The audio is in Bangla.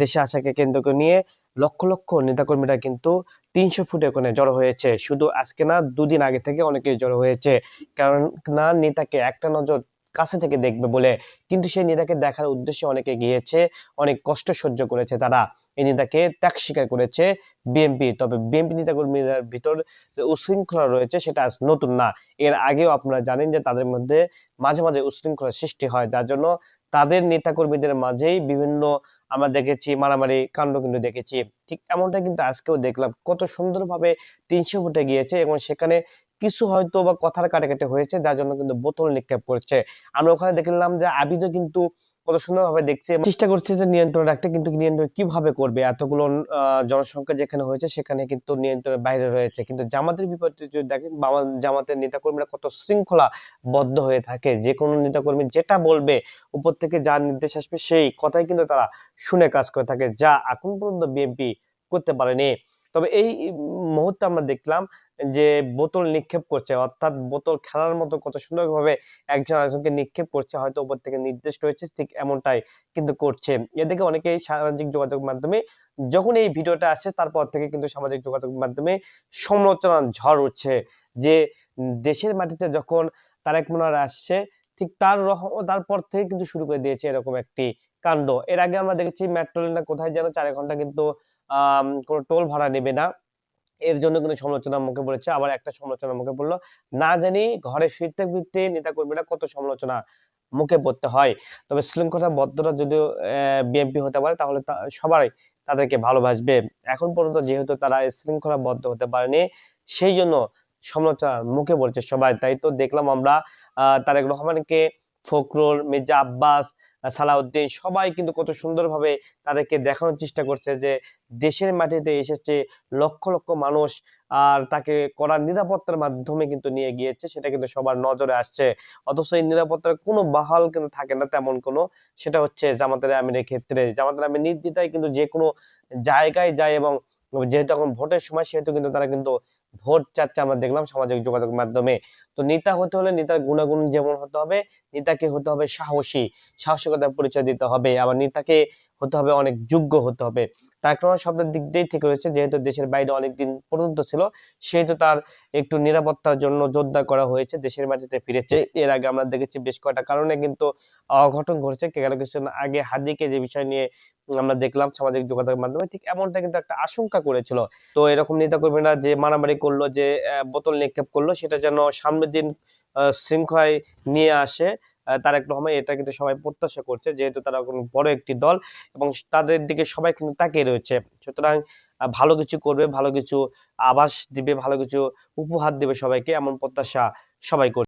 দেশে আসাকে কেন্দ্র করে নিয়ে লক্ষ লক্ষ নেতাকর্মীরা কিন্তু তিনশো ফুটে ওখানে জড়ো হয়েছে। শুধু আজকে না, দুদিন আগে থেকে অনেকেই জড়ো হয়েছে। কারণ না, নেতাকে একটা নজর কাছে থেকে দেখবে বলে। কিন্তু সেই নেতাকে দেখার উদ্দেশ্যে অনেকে গিয়েছে, অনেক কষ্ট সহ্য করেছে তারা। এই নেতাকে ত্যাগ স্বীকার করেছে বিএনপি। তবে বিএনপি নেতাকর্মীর ভিতর যে উশৃঙ্খলা রয়েছে সেটা আজ নতুন না। এর আগেও আপনারা জানেন যে তাদের মধ্যে মাঝে মাঝে উশৃঙ্খলা সৃষ্টি হয়। যার জন্য তাদের নেতাকর্মীদের মাঝেই বিভিন্ন আমরা দেখেছি, মারামারি কাণ্ড কিন্তু দেখেছি। ঠিক এমনটা কিন্তু আজকেও দেখলাম। কত সুন্দরভাবে তিনশো ফুটে গিয়েছে এবং সেখানে কিছু হয়তো বা কথার কাটাকাটি হয়েছে, যার জন্য কিন্তু বোতল নিক্ষেপ করছে। আমরা ওখানে দেখলাম যে আবিদও কিন্তু কত সুন্দরভাবে দেখছে চেষ্টা করছে যে নিয়ন্ত্রণ রাখতে, কিন্তু নিয়ন্ত্রণ কীভাবে করবে? এতগুলো জনসংখ্যা যেখানে হয়েছে, সেখানে কিন্তু নিয়ন্ত্রণের বাইরে রয়েছে। কিন্তু জামাতের বিপরীতে যদি দেখেন জামাতের নেতাকর্মীরা কত শৃঙ্খলা বদ্ধ হয়ে থাকে। যে কোনো নেতাকর্মী যেটা বলবে, উপর থেকে যা নির্দেশ আসবে, সেই কথাই কিন্তু তারা শুনে কাজ করে থাকে, যা এখন পর্যন্ত বিএনপি করতে পারেনি। তবে এই মুহূর্তে আমরা দেখলাম যে বোতল নিক্ষেপ করছে, অর্থাৎ বোতল খেলার মতো কত সুন্দরভাবে একজন আরেকজনকে নিক্ষেপ করছে, হয়তো উপর থেকে নির্দেশ রয়েছে, ঠিক এমনটাই কিন্তু করছে। এদিকে অনেকেই সামাজিক যোগাযোগ মাধ্যমে যখন এই ভিডিওটা আসছে তারপর থেকে কিন্তু সামাজিক যোগাযোগ মাধ্যমে সমালোচনার ঝড় উঠছে যে দেশের মাটিতে যখন তারেক মনোয়ার আসছে, ঠিক তার রহ- তারপর থেকে কিন্তু শুরু করে দিয়েছে এরকম একটি কাণ্ড। এর আগে আমরা দেখেছি মেট্রো রেল কোথায় যেন চার ঘণ্টা কিন্তু কোনো টোল ভাড়া নেবে না। এর জন্য কিন্তু সমালোচনার মুখে পড়েছে আবার একটা সমালোচনার মুখে পড়ল না জানি, ঘরে ফিরতে ফিরতে নেতা কর্মীরা কত সমালোচনা মুখে পড়তে হয়। তবে শৃঙ্খলা বদ্ধরা যদিও বিএনপি হতে পারে, তাহলে সবাই তাদেরকে ভালোবাসবে। এখন পর্যন্ত যেহেতু তারা শৃঙ্খলা বদ্ধ হতে পারেনি, সেই জন্য সমালোচনার মুখে পড়ছে সবাই। তাই তো দেখলাম আমরা তারেক রহমানকে ফখরুল, মির্জা আব্বাস, সালাউদ্দিন সবাই কিন্তু কত সুন্দরভাবে তাদেরকে দেখানোর চেষ্টা করছে যে দেশের মাটিতে এসেছে লক্ষ লক্ষ মানুষ আর তাকে কড়া নিরাপত্তার মাধ্যমে কিন্তু নিয়ে গিয়েছে, সেটা কিন্তু সবার নজরে আসছে। অথচ এই নিরাপত্তার কোনো বাহাল কিন্তু থাকে না তেমন কোনো, সেটা হচ্ছে জামাতের আমিরের ক্ষেত্রে। জামাতের আমির নির্দ্বিধায় কিন্তু যে কোনো জায়গায় যায় এবং যেহেতু এখন ভোটের সময়, সেহেতু কিন্তু তারা কিন্তু ভোট চাচ্ছে, আমরা দেখলাম সামাজিক যোগাযোগ মাধ্যমে। তো নেতা হতে হলে নেতার গুণাগুণ যেমন হতে হবে, নেতাকে হতে হবে সাহসী। সাহসিকতার পরিচয় দিতে হবে। আবার নেতাকে হতে হবে অনেক যোগ্য হতে হবে। তার শব্দের দিক দিয়েই ঠিক রয়েছে, যেহেতু দেশের বাইরে অনেকদিন পর্যন্ত ছিল, সেহেতু তার একটু নিরাপত্তার জন্য জোরদার করা হয়েছে, দেশের মাটিতে ফিরেছে। এর আগে আমরা দেখেছি বেশ কয়টা কারণে কিন্তু অঘটন ঘটেছে। গেল কিছুদিন আগে হাদিকে যে বিষয় নিয়ে আমরা দেখলাম সামাজিক যোগাযোগের মাধ্যমে, ঠিক এমনটা কিন্তু একটা আশঙ্কা করেছিল। তো এরকম নেতা কর্মীরা যে মারামারি করল, যে বোতল নিক্ষেপ করল, সেটা যেন সামনের দিন শৃঙ্খলায় নিয়ে আসে তারেক সময় এটা কিন্তু সবাই প্রত্যাশা করছে, যেহেতু তারা বড় একটি দল এবং তাদের দিকে সবাই কিন্তু তাকিয়ে রয়েছে। সুতরাং ভালো কিছু করবে, ভালো কিছু আভাস দিবে, ভালো কিছু উপহার দিবে সবাইকে, এমন প্রত্যাশা সবাই করছে